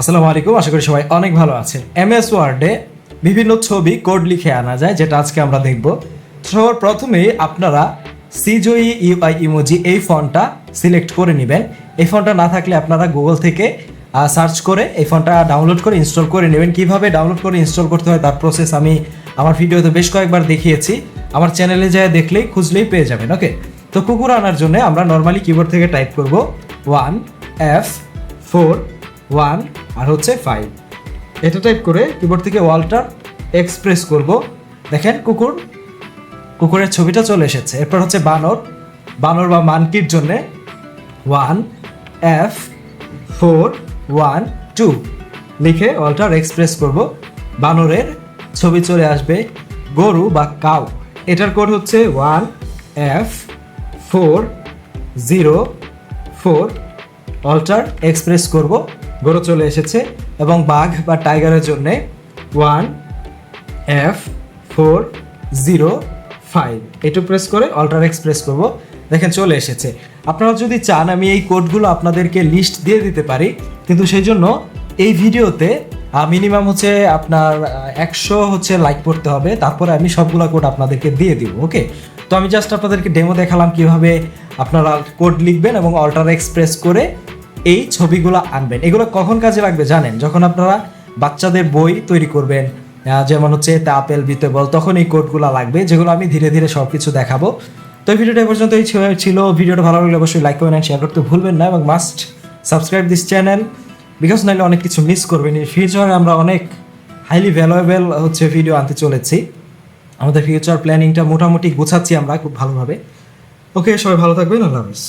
আসসালামু আলাইকুম, আশা করি সবাই অনেক ভালো আছেন। এম এস ওয়ার্ডে বিভিন্ন ছবি কোড লিখে আনা যায়, যেটা আজকে আমরা দেখব। সবার প্রথমেই আপনারা সিজোই ইউআই ইমোজি এই ফন্টটা সিলেক্ট করে নেবেন। এই ফন্টটা না থাকলে আপনারা গুগল থেকে সার্চ করে এই ফোনটা ডাউনলোড করে ইনস্টল করে নেবেন। কীভাবে ডাউনলোড করে ইনস্টল করতে হয় তার প্রসেস আমি আমার ভিডিওতে বেশ কয়েকবার দেখিয়েছি। আমার চ্যানেলে যায় দেখলেই খুঁজলেই পেয়ে যাবেন ওকে তো কুকুর আনার জন্য আমরা নর্মালি কিবোর্ড থেকে টাইপ করব ওয়ান এফ ফোর ওয়ান আর হচ্ছে ফাইভ এটা টাইপ করে কিবোর্ড থেকে ওয়ালটা এক্সপ্রেস করব। দেখেন কুকুর, কুকুরের ছবিটা চলে এসেছে। এরপর হচ্ছে বানর। বানর বা মানকির জন্যে one F four one two লিখে ওয়ালটার এক্সপ্রেস করব। বানরের ছবি চলে আসবে গরু বা কাউ। এটার কোড হচ্ছে one F four zero four alter X press করব। গরু চলে এসেছে এবং বাঘ বা টাইগারের জন্যে one F four zero five এটু প্রেস করে অল্টার এক্সপ্রেস করব। দেখেন, চলে এসেছে। আপনারা যদি চান, আমি এই কোডগুলো আপনাদেরকে লিস্ট দিয়ে দিতে পারি, কিন্তু সেই জন্য এই ভিডিওতে মিনিমাম হচ্ছে আপনার একশো হচ্ছে লাইক করতে হবে। তারপরে আমি সবগুলো কোড আপনাদেরকে দিয়ে দিব ওকে তো আমি জাস্ট আপনাদেরকে ডেমো দেখালাম কীভাবে আপনারা কোড লিখবেন এবং অল্টার এক্সপ্রেস করে এই ছবিগুলো আনবেন। এগুলো কখন কাজে লাগবে জানেন? যখন আপনারা বাচ্চাদের বই তৈরি করবেন যেমন হচ্ছে তাপেল বিতেবল তখন এই কোডগুলো লাগবে, যেগুলো আমি ধীরে ধীরে সব কিছু দেখাবো। তো এই ভিডিওটা পর্যন্ত এই ছিল ভিডিওটা ভালো লাগলে অবশ্যই লাইক করবেন শেয়ার করতে ভুলবেন না এবং must subscribe this channel because নাহলে অনেক কিছু মিস করবেন। এই ফিউচারে আমরা অনেক হাইলি ভ্যালুয়েবল হচ্ছে ভিডিও আনতে চলেছি। আমাদের ফিউচার প্ল্যানিংটা মোটামুটি গোছাচ্ছি আমরা খুব ভালোভাবে। ওকে সবাই ভালো থাকবেন, আল্লাহ হাফিজ।